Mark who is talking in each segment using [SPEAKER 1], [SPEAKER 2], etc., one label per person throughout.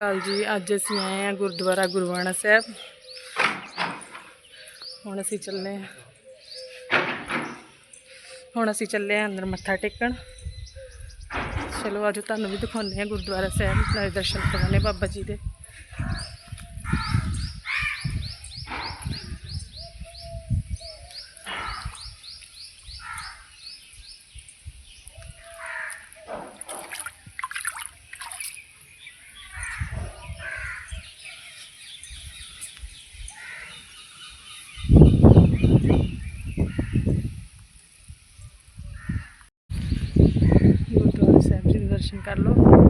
[SPEAKER 1] ਕਾਲ ਜੀ, ਅੱਜ ਅਸੀਂ ਆਏ ਹਾਂ ਗੁਰਦੁਆਰਾ ਗੁਰਵਾਣਾ ਸਾਹਿਬ। ਹੁਣ ਅਸੀਂ ਚੱਲੇ ਹਾਂ। ਹੁਣ ਅਸੀਂ ਚੱਲੇ ਹਾਂ ਅੰਦਰ ਮੱਥਾ ਟੇਕਣ। ਚਲੋ, ਅੱਜ ਤੁਹਾਨੂੰ ਵੀ ਦਿਖਾਉਂਦੇ ਹਾਂ ਗੁਰਦੁਆਰਾ ਸਾਹਿਬ, ਨਾਲੇ ਦਰਸ਼ਨ ਕਰਾਉਣੇ ਬਾਬਾ ਜੀ ਦੇ। ਕਰ ਲਓ।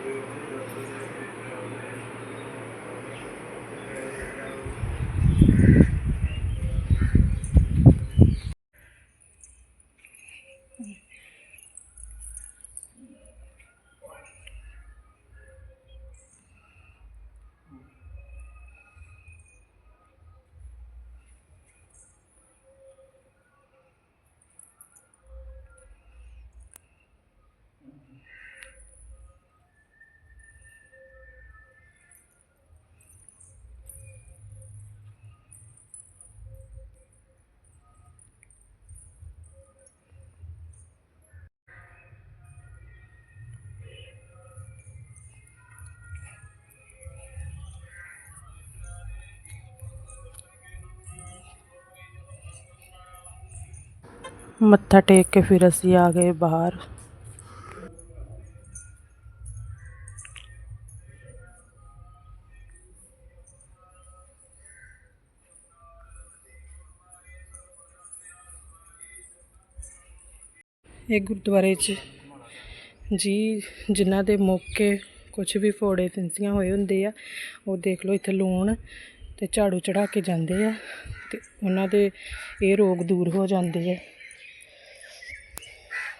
[SPEAKER 1] ਮੱਥਾ ਟੇਕ ਕੇ ਫਿਰ ਅਸੀਂ ਆ ਗਏ ਬਾਹਰ। ਇਹ ਗੁਰਦੁਆਰੇ 'ਚ ਜੀ ਜਿਨ੍ਹਾਂ ਦੇ ਮੌਕੇ ਕੁਝ ਵੀ ਫੋੜੇ ਫਿੰਸੀਆਂ ਹੋਏ ਹੁੰਦੇ ਆ, ਉਹ ਦੇਖ ਲਓ ਇੱਥੇ ਲੂਣ ਤੇ ਝਾੜੂ ਚੜਾ ਕੇ ਜਾਂਦੇ ਆ ਤੇ ਉਹਨਾਂ ਦੇ ਇਹ ਰੋਗ ਦੂਰ ਹੋ ਜਾਂਦੇ ਆ।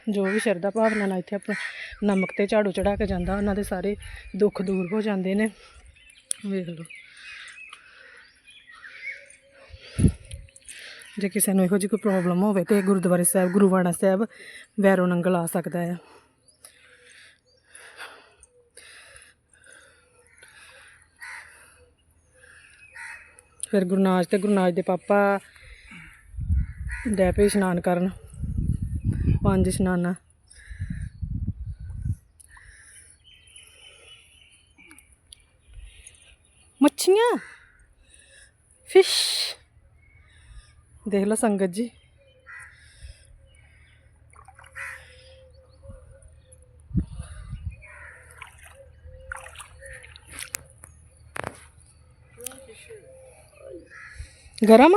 [SPEAKER 1] ਜੋ ਵੀ ਸ਼ਰਧਾ ਭਾਵਨਾ ਨਾਲ ਇੱਥੇ ਆਪਣਾ ਨਮਕ ਤੇ ਝਾੜੂ ਚੜਾ ਕੇ ਜਾਂਦਾ, ਉਹਨਾਂ ਦੇ ਸਾਰੇ ਦੁੱਖ ਦੂਰ ਹੋ ਜਾਂਦੇ ਨੇ। ਵੇਖ ਲਓ। ਜੇ ਕਿਸੇ ਨੂੰ ਇਹੋ ਜਿਹੀ ਕੋਈ ਪ੍ਰੋਬਲਮ ਹੋਵੇ ਤੇ ਗੁਰਦੁਆਰੇ ਸਾਹਿਬ ਗੁਰੂਵਾਣਾ ਸਾਹਿਬ, ਵੈਰੋ ਨੰਗਲ ਆ ਸਕਦਾ ਹੈ ਫਿਰ ਗੁਰਨਾਜ ਤੇ ਗੁਰਨਾਜ ਦੇ ਪਾਪਾ ਡੈ ਪਏ ਇਸ਼ਨਾਨ ਕਰਨ। ਪੰਜ ਇਸ਼ਨਾਨਾਂ। ਮੱਛੀਆਂ? ਫਿਸ਼। ਦੇਖ ਲਓ ਸੰਗਤ ਜੀ। ਗਰਮ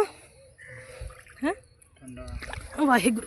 [SPEAKER 1] ਹੈ? ਠੰਡਾ Waheguru.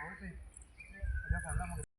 [SPEAKER 1] Ahora sí, ya que.